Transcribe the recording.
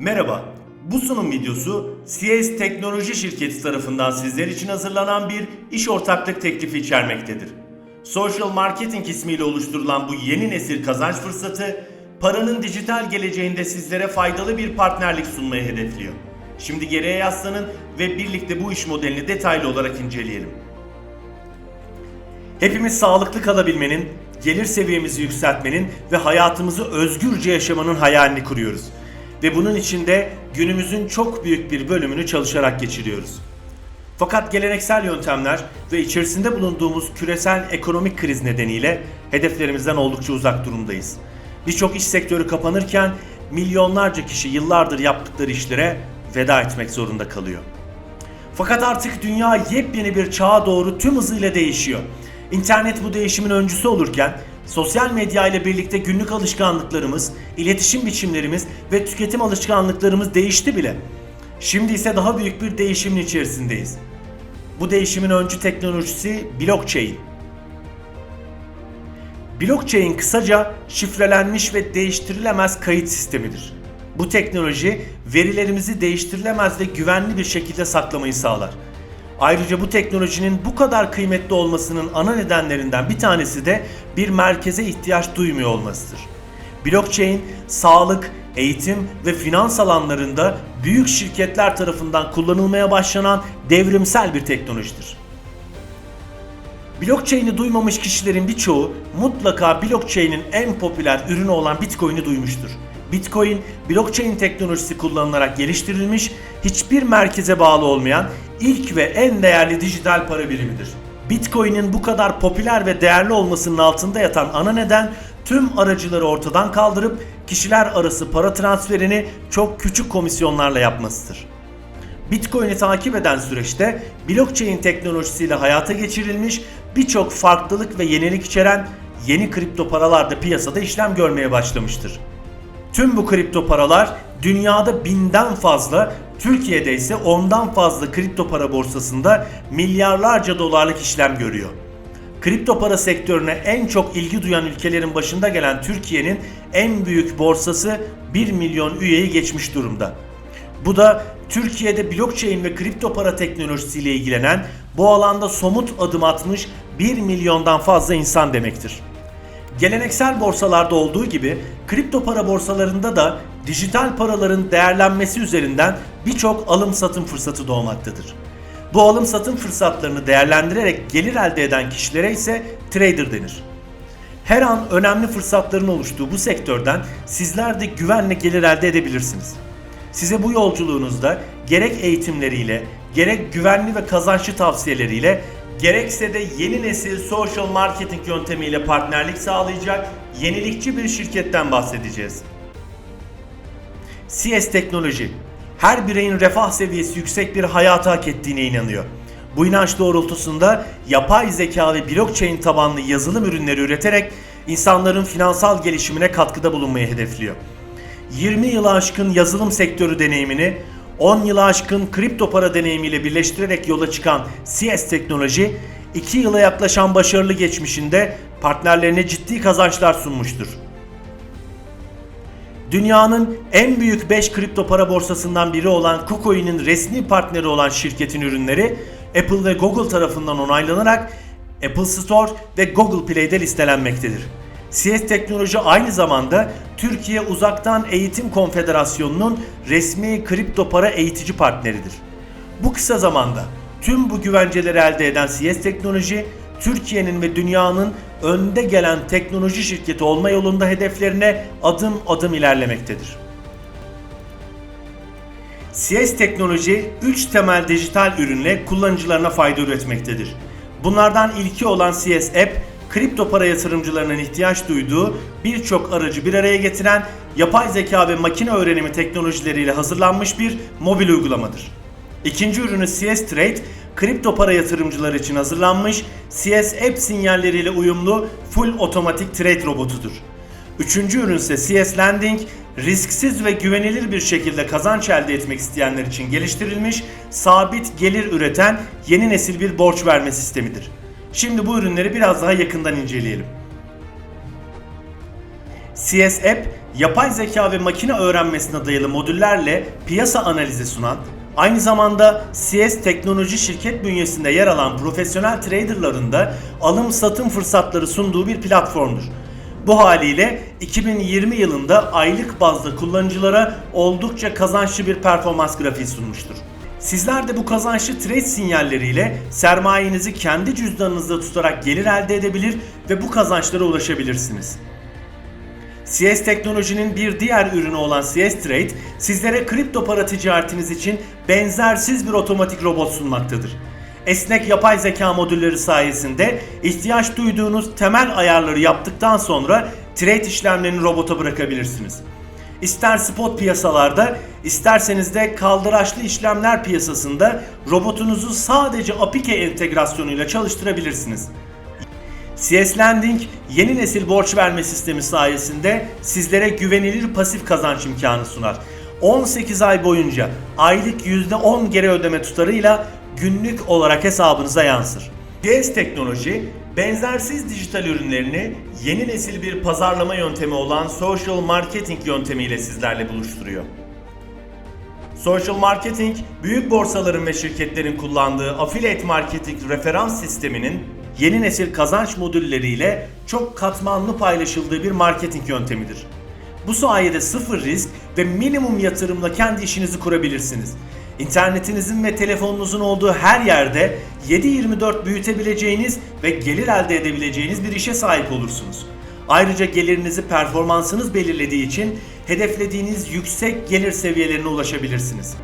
Merhaba, bu sunum videosu CS Teknoloji Şirketi tarafından sizler için hazırlanan bir iş ortaklık teklifi içermektedir. Social Marketing ismiyle oluşturulan bu yeni nesil kazanç fırsatı, paranın dijital geleceğinde sizlere faydalı bir partnerlik sunmayı hedefliyor. Şimdi geriye yaslanın ve birlikte bu iş modelini detaylı olarak inceleyelim. Hepimiz sağlıklı kalabilmenin, gelir seviyemizi yükseltmenin ve hayatımızı özgürce yaşamanın hayalini kuruyoruz. Ve bunun için de günümüzün çok büyük bir bölümünü çalışarak geçiriyoruz. Fakat geleneksel yöntemler ve içerisinde bulunduğumuz küresel ekonomik kriz nedeniyle hedeflerimizden oldukça uzak durumdayız. Birçok iş sektörü kapanırken milyonlarca kişi yıllardır yaptıkları işlere veda etmek zorunda kalıyor. Fakat artık dünya yepyeni bir çağa doğru tüm hızıyla değişiyor. İnternet bu değişimin öncüsü olurken sosyal medya ile birlikte günlük alışkanlıklarımız, iletişim biçimlerimiz ve tüketim alışkanlıklarımız değişti bile. Şimdi ise daha büyük bir değişimin içerisindeyiz. Bu değişimin öncü teknolojisi blockchain. Blockchain kısaca şifrelenmiş ve değiştirilemez kayıt sistemidir. Bu teknoloji verilerimizi değiştirilemez ve güvenli bir şekilde saklamayı sağlar. Ayrıca bu teknolojinin bu kadar kıymetli olmasının ana nedenlerinden bir tanesi de bir merkeze ihtiyaç duymuyor olmasıdır. Blockchain, sağlık, eğitim ve finans alanlarında büyük şirketler tarafından kullanılmaya başlanan devrimsel bir teknolojidir. Blockchain'i duymamış kişilerin birçoğu mutlaka blockchain'in en popüler ürünü olan Bitcoin'i duymuştur. Bitcoin, blockchain teknolojisi kullanılarak geliştirilmiş, hiçbir merkeze bağlı olmayan ilk ve en değerli dijital para birimidir. Bitcoin'in bu kadar popüler ve değerli olmasının altında yatan ana neden tüm aracıları ortadan kaldırıp kişiler arası para transferini çok küçük komisyonlarla yapmasıdır. Bitcoin'i takip eden süreçte blockchain teknolojisiyle hayata geçirilmiş birçok farklılık ve yenilik içeren yeni kripto paralar da piyasada işlem görmeye başlamıştır. Tüm bu kripto paralar dünyada binden fazla, Türkiye'de ise ondan fazla kripto para borsasında milyarlarca dolarlık işlem görüyor. Kripto para sektörüne en çok ilgi duyan ülkelerin başında gelen Türkiye'nin en büyük borsası 1 milyon üyeyi geçmiş durumda. Bu da Türkiye'de blockchain ve kripto para teknolojisiyle ilgilenen, bu alanda somut adım atmış 1 milyondan fazla insan demektir. Geleneksel borsalarda olduğu gibi kripto para borsalarında da dijital paraların değerlenmesi üzerinden birçok alım satım fırsatı doğmaktadır. Bu alım satım fırsatlarını değerlendirerek gelir elde eden kişilere ise trader denir. Her an önemli fırsatların oluştuğu bu sektörden sizler de güvenle gelir elde edebilirsiniz. Size bu yolculuğunuzda gerek eğitimleriyle, gerek güvenli ve kazançlı tavsiyeleriyle, gerekse de yeni nesil social marketing yöntemiyle partnerlik sağlayacak yenilikçi bir şirketten bahsedeceğiz. CS Teknoloji her bireyin refah seviyesi yüksek bir hayatı hak ettiğine inanıyor. Bu inanç doğrultusunda yapay zeka ve blockchain tabanlı yazılım ürünleri üreterek insanların finansal gelişimine katkıda bulunmayı hedefliyor. 20 yılı aşkın yazılım sektörü deneyimini 10 yılı aşkın kripto para deneyimiyle birleştirerek yola çıkan CS Teknoloji 2 yıla yaklaşan başarılı geçmişinde partnerlerine ciddi kazançlar sunmuştur. Dünyanın en büyük 5 kripto para borsasından biri olan KuCoin'in resmi partneri olan şirketin ürünleri Apple ve Google tarafından onaylanarak Apple Store ve Google Play'de listelenmektedir. CS Teknoloji aynı zamanda Türkiye Uzaktan Eğitim Konfederasyonu'nun resmi kripto para eğitici partneridir. Bu kısa zamanda tüm bu güvenceleri elde eden CS Teknoloji, Türkiye'nin ve dünyanın önde gelen teknoloji şirketi olma yolunda hedeflerine adım adım ilerlemektedir. CS Teknoloji 3 temel dijital ürünle kullanıcılarına fayda üretmektedir. Bunlardan ilki olan CS App, kripto para yatırımcılarının ihtiyaç duyduğu birçok aracı bir araya getiren yapay zeka ve makine öğrenimi teknolojileriyle hazırlanmış bir mobil uygulamadır. İkinci ürünü CS Trade, kripto para yatırımcıları için hazırlanmış CS App sinyalleriyle uyumlu full otomatik trade robotudur. Üçüncü ürün ise CS Lending, risksiz ve güvenilir bir şekilde kazanç elde etmek isteyenler için geliştirilmiş, sabit gelir üreten yeni nesil bir borç verme sistemidir. Şimdi bu ürünleri biraz daha yakından inceleyelim. CS App, yapay zeka ve makine öğrenmesine dayalı modüllerle piyasa analizi sunan, aynı zamanda CS Teknoloji şirket bünyesinde yer alan profesyonel traderların da alım satım fırsatları sunduğu bir platformdur. Bu haliyle 2020 yılında aylık bazda kullanıcılara oldukça kazançlı bir performans grafiği sunmuştur. Sizler de bu kazançlı trade sinyalleriyle sermayenizi kendi cüzdanınızda tutarak gelir elde edebilir ve bu kazançlara ulaşabilirsiniz. CS Teknoloji'nin bir diğer ürünü olan CS Trade, sizlere kripto para ticaretiniz için benzersiz bir otomatik robot sunmaktadır. Esnek yapay zeka modülleri sayesinde ihtiyaç duyduğunuz temel ayarları yaptıktan sonra trade işlemlerini robota bırakabilirsiniz. İster spot piyasalarda, isterseniz de kaldıraçlı işlemler piyasasında robotunuzu sadece Apike entegrasyonuyla çalıştırabilirsiniz. CS Lending yeni nesil borç verme sistemi sayesinde sizlere güvenilir pasif kazanç imkanı sunar. 18 ay boyunca aylık %10 geri ödeme tutarıyla günlük olarak hesabınıza yansır. CS Teknoloji benzersiz dijital ürünlerini yeni nesil bir pazarlama yöntemi olan social marketing yöntemiyle sizlerle buluşturuyor. Social marketing, büyük borsaların ve şirketlerin kullandığı affiliate marketing referans sisteminin yeni nesil kazanç modülleriyle çok katmanlı paylaşıldığı bir marketing yöntemidir. Bu sayede sıfır risk ve minimum yatırımla kendi işinizi kurabilirsiniz. İnternetinizin ve telefonunuzun olduğu her yerde 7/24 büyütebileceğiniz ve gelir elde edebileceğiniz bir işe sahip olursunuz. Ayrıca gelirinizi performansınız belirlediği için hedeflediğiniz yüksek gelir seviyelerine ulaşabilirsiniz.